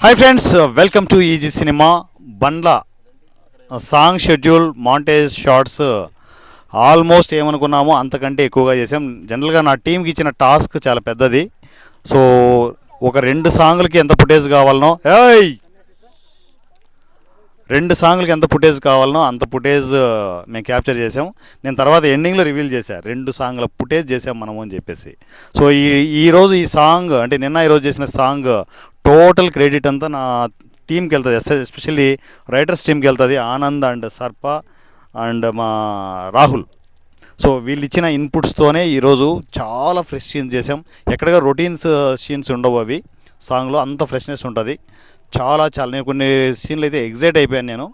Hi friends welcome to easy cinema Bandla song schedule montage shorts almost ఏమనుకున్నామో అంతకంటే ఎక్కువగా చేసాం. జనరల్గా నా టీంకి ఇచ్చిన టాస్క్ చాలా పెద్దది. సో ఒక రెండు సాంగ్లకి ఎంత ఫుటేజ్ కావాలనో ఏయ్! రెండు సాంగ్లకి ఎంత ఫుటేజ్ కావాలనో అంత ఫుటేజ్ మేము క్యాప్చర్ చేసాం నేను తర్వాత ఎండింగ్లో రివీల్ చేశాను రెండు సాంగ్ల ఫుటేజ్ చేసాం మనము అని చెప్పేసి. సో ఈ ఈరోజు ఈ సాంగ్ అంటే నిన్న ఈరోజు చేసిన సాంగ్ టోటల్ క్రెడిట్ అంతా నా టీంకి వెళ్తుంది. ఎస్పెషల్లీ రైటర్స్ టీంకి వెళ్తుంది. ఆనంద్ అండ్ సర్ప అండ్ మా రాహుల్. సో వీళ్ళు ఇచ్చిన ఇన్పుట్స్తోనే ఈరోజు చాలా ఫ్రెష్ సీన్స్ చేసాం ఎక్కడగా రొటీన్స్ సీన్స్ ఉండవు అవి. సాంగ్లో అంత ఫ్రెష్నెస్ ఉంటుంది. చాలా చాలా నేను కొన్ని సీన్లు అయితే ఎగ్జైట్ అయిపోయాను నేను.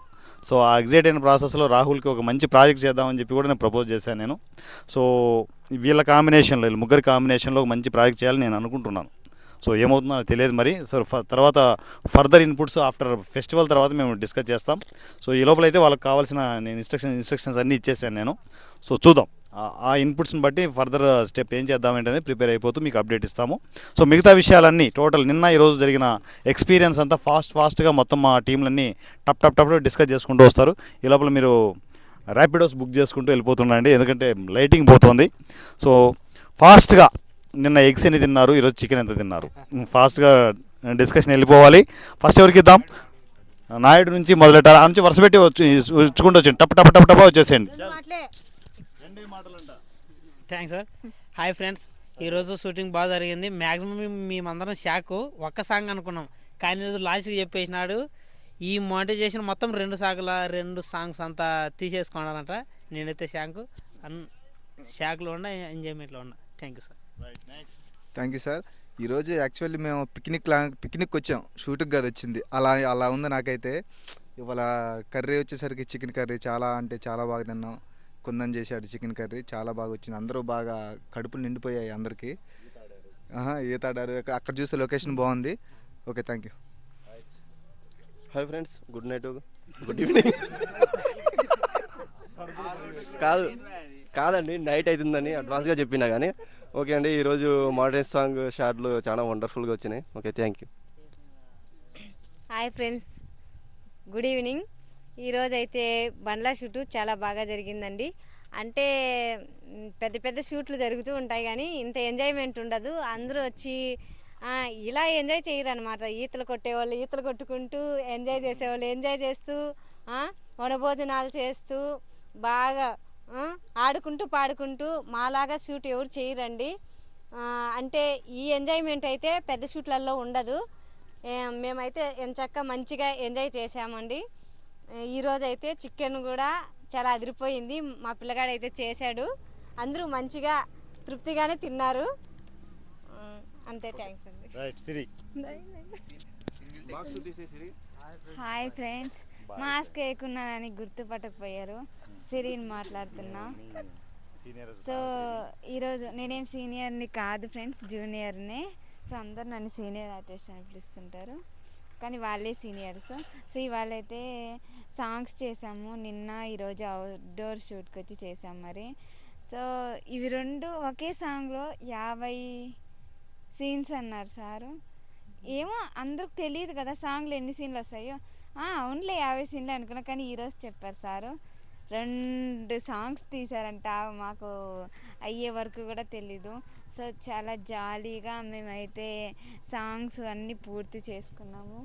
సో ఆ ఎగ్జైట్ అయిన ప్రాసెస్లో రాహుల్కి ఒక మంచి ప్రాజెక్ట్ చేద్దామని చెప్పి కూడా నేను ప్రపోజ్ చేశాను నేను. సో వీళ్ళ కాంబినేషన్లో వీళ్ళ ముగ్గురి కాంబినేషన్లో ఒక మంచి ప్రాజెక్ట్ చేయాలని నేను అనుకుంటున్నాను. సో ఏమవుతుందో నాకు తెలియదు మరి. సో తర్వాత ఫర్దర్ ఇన్పుట్స్ ఆఫ్టర్ ఫెస్టివల్ తర్వాత మేము డిస్కస్ చేస్తాం. సో ఈ లోపల అయితే వాళ్ళకి కావాల్సిన నేను ఇన్స్ట్రక్షన్ ఇన్స్ట్రక్షన్స్ అన్నీ ఇచ్చేసాను నేను. సో చూద్దాం. ఆ- ఇన్పుట్స్ని బట్టి ఫర్దర్ స్టెప్ ఏం చేద్దామేంటనేది ప్రిపేర్ అయిపోతూ మీకు అప్డేట్ ఇస్తాము. సో మిగతా విషయాలన్నీ టోటల్ నిన్న ఈరోజు జరిగిన ఎక్స్పీరియన్స్ అంతా ఫాస్ట్ ఫాస్ట్గా మొత్తం మా టీంలన్నీ టప్ టప్ టప్ డిస్కస్ చేసుకుంటూ వస్తారు. ఈ లోపల మీరు ర్యాపిడోస్ బుక్ చేసుకుంటూ వెళ్ళిపోతుండండి ఎందుకంటే లైటింగ్ పోతుంది. సో ఫాస్ట్గా నిన్న ఎగ్స్ ఎన్ని తిన్నారు? ఈరోజు చికెన్ ఎంత తిన్నారు? ఫాస్ట్గా డిస్కషన్ వెళ్ళిపోవాలి. ఫస్ట్ ఎవరికి ఇద్దాం? నాయుడు నుంచి మొదలెట్టాలి? ఆ నుంచి వరుస పెట్టి వచ్చి వచ్చుకుంటూ వచ్చి టప్ టప్ టప్ టప్ వచ్చేసేయండి. థ్యాంక్స్ సార్ హాయ్ ఫ్రెండ్స్ ఈరోజు షూటింగ్ బాగా జరిగింది. మ్యాక్సిమం మేమందరం షాక్ ఒక్క సాంగ్ అనుకున్నాం. కానీ ఈరోజు లాస్ట్కి చెప్పేసినాడు ఈ మోటివేషన్ మొత్తం రెండు సాగుల రెండు సాంగ్స్ అంతా తీసేసుకున్నాడంట నేనైతే షాక్ అన్ షాక్లో ఉన్నా ఎంజాయ్మెంట్లో ఉన్నా. Thank you sir thank you sir ఈరోజు యాక్చువల్లీ మేము పిక్నిక్ లా పిక్నిక్ వచ్చాం. షూట్కి కదా వచ్చింది. అలా అలా ఉంది నాకైతే. ఇవాళ కర్రీ వచ్చేసరికి చికెన్ కర్రీ చాలా అంటే చాలా బాగా తిన్నాం. కుందన్ చేశాడు చికెన్ కర్రీ. చాలా బాగా వచ్చింది. అందరూ బాగా కడుపులు నిండిపోయాయి అందరికీ. ఆహా, ఈతాడారు. అక్కడ అక్కడ చూస్తే లొకేషన్ బాగుంది. Okay thank you. Hi friends good night. Good evening. కాదు కాదండి నైట్ అవుతుందని అడ్వాన్స్గా చెప్పినా కానీ. ఓకే అండి ఈరోజు మోడర్న్ సాంగ్ షార్ట్లు చాలా వండర్ఫుల్గా వచ్చినాయి. Okay thank you. Hi friends good evening. ఈరోజు అయితే బండ్ల షూటు చాలా బాగా జరిగిందండి. అంటే పెద్ద పెద్ద షూట్లు జరుగుతూ ఉంటాయి కానీ ఇంత ఎంజాయ్మెంట్ ఉండదు. అందరూ వచ్చి ఇలా ఎంజాయ్ చేయరు అనమాట ఈతలు కొట్టేవాళ్ళు ఈతలు కొట్టుకుంటూ ఎంజాయ్ చేసేవాళ్ళు ఎంజాయ్ చేస్తూ వనభోజనాలు చేస్తూ బాగా ఆడుకుంటూ పాడుకుంటూ మాలాగా షూట్ ఎవరు చేయరండి. అంటే ఈ ఎంజాయ్మెంట్ అయితే పెద్ద షూట్లలో ఉండదు. మేమైతే ఎంచక్క మంచిగా ఎంజాయ్ చేసామండి ఈరోజు అయితే చికెన్ కూడా చాలా అదిరిపోయింది. మా పిల్లగాడు అయితే చేశాడు. అందరూ మంచిగా తృప్తిగానే తిన్నారు. అంతే థ్యాంక్స్ అండి. Right Siri hi friends mask వేయకున్నానని గుర్తుపట్టకపోయారు. సిరిని మాట్లాడుతున్నా. సో ఈరోజు నేనేం సీనియర్ని కాదు ఫ్రెండ్స్ జూనియర్నే సో అందరు నన్ను సీనియర్ ఆర్టిస్ట్ అని పిలుస్తుంటారు. కానీ వాళ్ళే సీనియర్స్. సో ఇవాళైతే సాంగ్స్ చేసాము. నిన్న ఈరోజు అవుట్డోర్ షూట్కి వచ్చి చేసాం మరి. సో ఇవి రెండు ఒకే సాంగ్లో యాభై సీన్స్ అన్నారు సారు. ఏమో అందరికి తెలియదు కదా సాంగ్లు ఎన్ని సీన్లు వస్తాయో. అవునులే యాభై సీన్లు అనుకున్నా కానీ ఈరోజు చెప్పారు సారు. రెండు సాంగ్స్ తీశారంట. మాకు అయ్యే వరకు కూడా తెలీదు. సో చాలా జాలీగా మేమైతే సాంగ్స్ అన్నీ పూర్తి చేసుకున్నాము.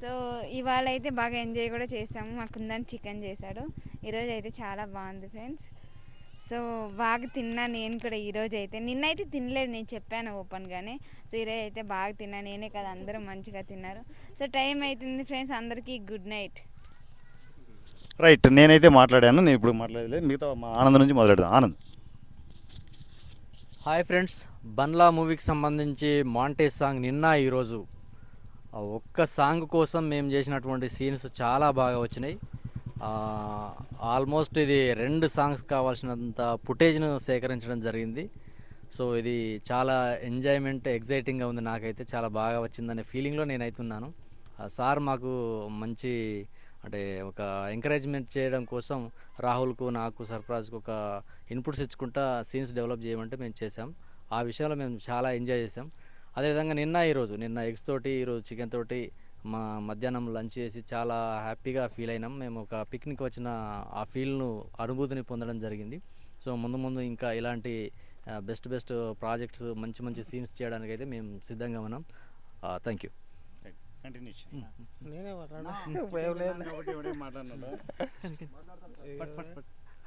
సో ఇవాళ అయితే బాగా ఎంజాయ్ కూడా చేసాము. మా ఉందని చికెన్ చేశాడు. ఈరోజు అయితే చాలా బాగుంది ఫ్రెండ్స్. సో బాగా తిన్నా నేను కూడా ఈరోజు అయితే నిన్నైతే తినలేదు నేను చెప్పాను ఓపెన్గానే. సో ఈరోజు అయితే బాగా తిన్నా నేనే కదా అందరూ మంచిగా తిన్నారు. సో టైం అవుతుంది ఫ్రెండ్స్ అందరికీ గుడ్ నైట్. రైట్ నేనైతే మాట్లాడాను నేను ఇప్పుడు మాట్లాడలేదు. మిగతా మా ఆనందం నుంచి మొదలెడదాం ఆనంద్. హాయ్ ఫ్రెండ్స్ బన్లా మూవీకి సంబంధించి మాంటేజ్ సాంగ్ నిన్న ఈరోజు. ఒక్క సాంగ్ కోసం మేము చేసినటువంటి సీన్స్ చాలా బాగా వచ్చినాయి. ఆల్మోస్ట్ ఇది రెండు సాంగ్స్ కావాల్సినంత ఫుటేజ్ను సేకరించడం జరిగింది. సో ఇది చాలా ఎంజాయ్మెంట్ ఎగ్జైటింగ్గా ఉంది నాకైతే. చాలా బాగా వచ్చిందనే ఫీలింగ్లో నేనైతున్నాను ఆ సార్ మాకు మంచి అంటే ఒక ఎంకరేజ్మెంట్ చేయడం కోసం రాహుల్కు నాకు సర్ఫరాజ్కు ఒక ఇన్పుట్స్ ఇచ్చుకుంటా సీన్స్ డెవలప్ చేయమంటే మేము చేసాం ఆ విషయంలో మేము చాలా ఎంజాయ్ చేసాం అదేవిధంగా నిన్న ఈరోజు నిన్న ఎగ్స్ తోటి ఈరోజు చికెన్ తోటి మా మధ్యాహ్నం లంచ్ చేసి చాలా హ్యాపీగా ఫీల్ అయినాం. మేము ఒక పిక్నిక్ వచ్చిన ఆ ఫీల్ను అనుభూతిని పొందడం జరిగింది. సో ముందు ముందు ఇంకా ఇలాంటి బెస్ట్ బెస్ట్ ప్రాజెక్ట్స్ మంచి మంచి సీన్స్ చేయడానికి అయితే మేము సిద్ధంగా ఉన్నాం. Thank you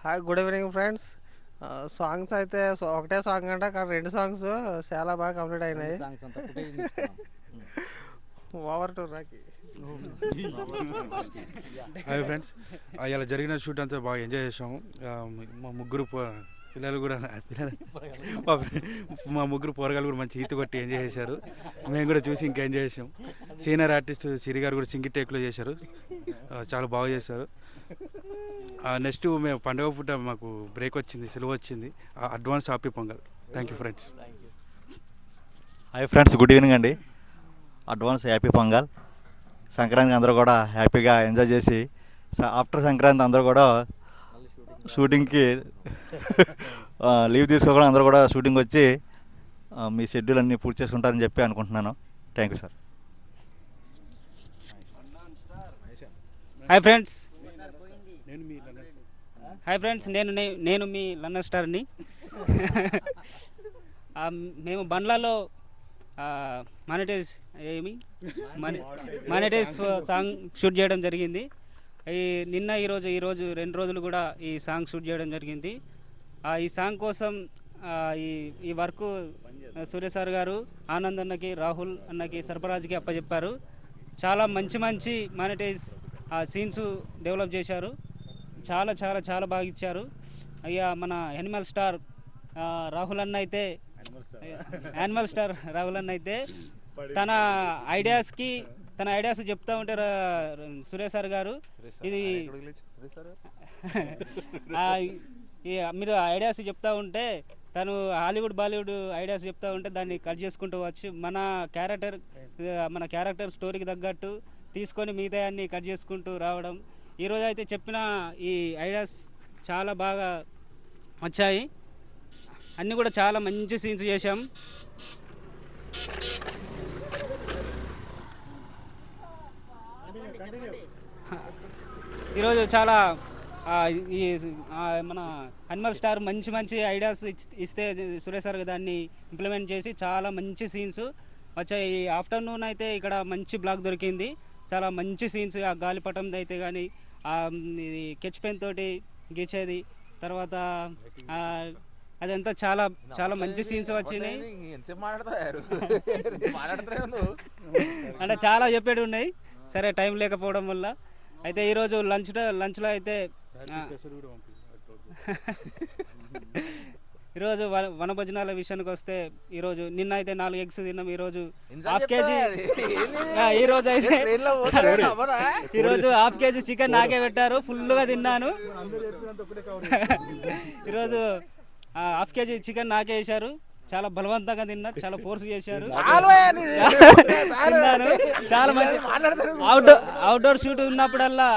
hi good evening friends songs అయితే ఒకటే సాంగ్ అంటే కానీ రెండు సాంగ్స్ చాలా బాగా కంప్లీట్ అయినాయి. Over to Rocky hi friends. ఇలా జరిగిన షూట్ అంతా బాగా ఎంజాయ్ చేసాము మా ముగ్గురు పిల్లలు కూడా పిల్లలు మా ముగ్గురు పోరగాలు కూడా మంచి ఈత కొట్టి ఎంజాయ్ చేశారు. మేము కూడా చూసి ఇంకా ఎంజాయ్ చేసాం సీనియర్ ఆర్టిస్ట్ సిరి గారు కూడా సింగి టేక్లో చేశారు. చాలా బాగా చేశారు. నెక్స్ట్ మేము పండుగ పూట మాకు బ్రేక్ వచ్చింది సెలవు వచ్చింది. Advance happy Pongal. Thank you friends hi friends good evening అండి. Advance happy Pongal. సంక్రాంతి అందరూ కూడా హ్యాపీగా ఎంజాయ్ చేసి ఆఫ్టర్ సంక్రాంతి అందరూ కూడా షూటింగ్కి లీవ్ తీసుకోకుండా అందరూ కూడా షూటింగ్ వచ్చి మీ షెడ్యూల్ అన్నీ పూర్తి చేసుకుంటారని చెప్పి అనుకుంటున్నాను. Thank you sir hi friends hi friends నేను నే- నేను మీ లన్నర్ స్టార్ని. మేము బండ్లలో మానిటైజ్ ఏమి? మానిటైజ్ సాంగ్ షూట్ చేయడం జరిగింది. ఈ నిన్న ఈరోజు ఈరోజు రెండు రోజులు కూడా ఈ సాంగ్ షూట్ చేయడం జరిగింది. ఈ సాంగ్ కోసం ఈ ఈ వర్క్ సూర్య సార్ గారు ఆనంద్ అన్నకి రాహుల్ అన్నకి సర్పరాజ్కి అప్పచెప్పారు చాలా మంచి మంచి మానిటైజ్ ఆ సీన్స్ డెవలప్ చేశారు. చాలా చాలా చాలా బాగా ఇచ్చారు. అయ్యా మన యానిమల్ స్టార్ రాహుల్ అన్న అయితే యానిమల్ స్టార్ రాహుల్ అన్న అయితే తన ఐడియాస్కి తన ఐడియాస్ చెప్తా ఉంటే రా- సురేష్ సార్ గారు ఇది మీరు ఐడియాస్ చెప్తా ఉంటే తను హాలీవుడ్ బాలీవుడ్ ఐడియాస్ చెప్తా ఉంటే దాన్ని కట్ చేసుకుంటూ వచ్చి మన క్యారెక్టర్ మన క్యారెక్టర్ స్టోరీకి తగ్గట్టు తీసుకొని మిగతా అన్ని కట్ చేసుకుంటూ రావడం ఈరోజు అయితే చెప్పిన ఈ ఐడియాస్ చాలా బాగా వచ్చాయి. అన్నీ కూడా చాలా మంచి సీన్స్ చేశాం. ఈరోజు చాలా ఈ మన అనిమల్ స్టార్ మంచి మంచి ఐడియాస్ ఇస్తే సురేష్ సార్ దాన్ని ఇంప్లిమెంట్ చేసి చాలా మంచి సీన్స్ వచ్చాయి. ఈ ఆఫ్టర్నూన్ అయితే ఇక్కడ మంచి బ్లాక్ దొరికింది. చాలా మంచి సీన్స్ ఆ గాలిపటం అయితే కానీ ఇది కెచ్ పెన్ తోటి గీచేది. తర్వాత ఆ, అదంతా చాలా చాలా మంచి సీన్స్ వచ్చినాయి. అంటే చాలా చెప్పేటి ఉన్నాయి. సరే టైం లేకపోవడం వల్ల. అయితే ఈరోజు లంచ్ లంచ్లో అయితే ఈరోజు వన వనభోజనాల విషయానికి వస్తే ఈరోజు నిన్న అయితే నాలుగు ఎగ్స్ తిన్నాం ఈరోజు హాఫ్ కేజీ ఆ, ఈరోజు అయితే ఈరోజు హాఫ్ కేజీ చికెన్ నాకే పెట్టారు ఫుల్గా తిన్నాను. ఈరోజు ఆ, హాఫ్ కేజీ చికెన్ నాకే వేశారు. చాలా బలవంతంగా తిన్నా చాలా ఫోర్స్ చేశారు. తిన్నాను. చాలా మంచి అవుట్డోర్ అవుట్డోర్ షూట్ ఉన్నప్పుడల్లా.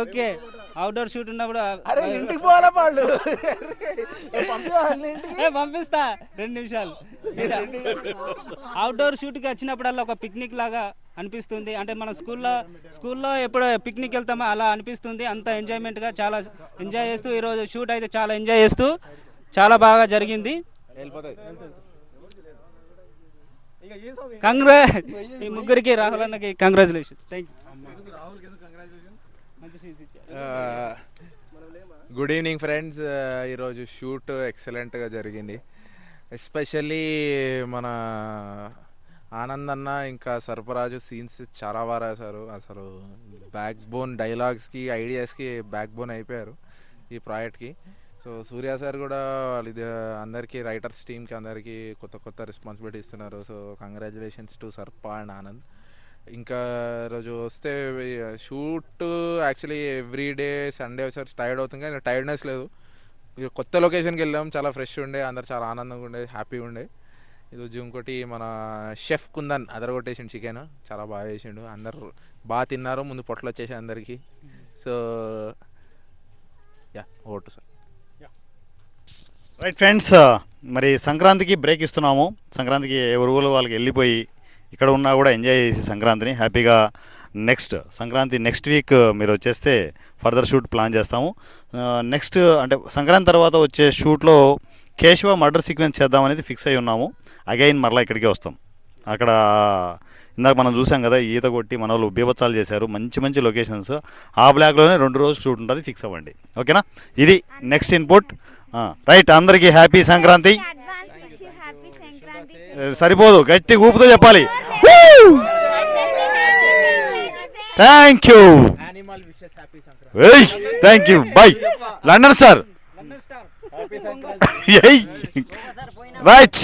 ఓకే. అవుట్డోర్ షూట్ ఉన్నప్పుడు ఇంటికి పోవాలా వాళ్ళు? ఏ, పంపిస్తా. రెండు నిమిషాలు. అవుట్డోర్ షూట్కి వచ్చినప్పుడల్లా ఒక పిక్నిక్ లాగా అనిపిస్తుంది. అంటే మన స్కూల్లో స్కూల్లో ఎప్పుడు పిక్నిక్ వెళ్తామో అలా అనిపిస్తుంది. అంత ఎంజాయ్మెంట్గా చాలా ఎంజాయ్ చేస్తూ ఈరోజు షూట్ అయితే చాలా ఎంజాయ్ చేస్తూ చాలా బాగా జరిగింది. కంగ్రా ఈ ముగ్గురికి రాహుల్ అన్నకి congratulation thank you good evening friends. ఈరోజు షూట్ ఎక్సలెంట్గా జరిగింది. ఎస్పెషల్లీ మన ఆనంద్ అన్న ఇంకా సర్పరాజు సీన్స్ చాలా బాగా రాశారు. అసలు బ్యాక్ బోన్ డైలాగ్స్కి ఐడియాస్కి బ్యాక్ బోన్ అయిపోయారు ఈ ప్రాజెక్ట్కి. సో సూర్య సార్ కూడా వాళ్ళు ఇది అందరికీ రైటర్స్ టీమ్కి అందరికీ కొత్త కొత్త రెస్పాన్సిబిలిటీ ఇస్తున్నారు. సో కంగ్రాచులేషన్స్ టు సర్ప అండ్ ఆనంద్ ఇంకా రోజు వస్తే shoot actually every day Sunday ఒకసారి టైర్డ్ అవుతుంది కానీ టైర్డ్నెస్ లేదు. కొత్త లొకేషన్కి వెళ్ళాం చాలా ఫ్రెష్ ఉండే అందరు చాలా ఆనందంగా ఉండే హ్యాపీగా ఉండే. ఈరోజు ఇంకోటి మన షెఫ్ కుందన్ అదర్ కొట్టేసిండు చికెన్ చాలా బాగా చేసిండు. అందరు బాగా తిన్నారు ముందు పొట్లు వచ్చేసి అందరికీ. So yeah vote sir. Right friends మరి సంక్రాంతికి బ్రేక్ ఇస్తున్నాము. సంక్రాంతికి ఎవరు వాళ్ళకి వెళ్ళిపోయి ఇక్కడ ఉన్నా కూడా ఎంజాయ్ చేసి సంక్రాంతిని. హ్యాపీగా నెక్స్ట్ సంక్రాంతి నెక్స్ట్ వీక్ మీరు వచ్చేస్తే ఫర్దర్ షూట్ ప్లాన్ చేస్తాము. నెక్స్ట్ అంటే సంక్రాంతి తర్వాత వచ్చే షూట్లో కేశవ మర్డర్ సీక్వెన్స్ చేద్దామనేది ఫిక్స్ అయి ఉన్నాము. అగైన్ మరలా ఇక్కడికే వస్తాం. అక్కడ ఇందాక మనం చూసాం కదా ఈత కొట్టి మన వాళ్ళు బీభత్సాలు చేశారు. మంచి మంచి లొకేషన్స్. ఆ బ్లాక్లోనే రెండు రోజులు షూట్ ఉంటుంది ఫిక్స్ అవ్వండి. ఓకేనా? ఇది నెక్స్ట్ ఇన్పుట్. రైట్ అందరికీ హ్యాపీ సంక్రాంతి హ్యాపీ సంక్రాంతి. సరిపోదు. గట్టి ఊపుతో చెప్పాలి. Thank you thank you bye London star right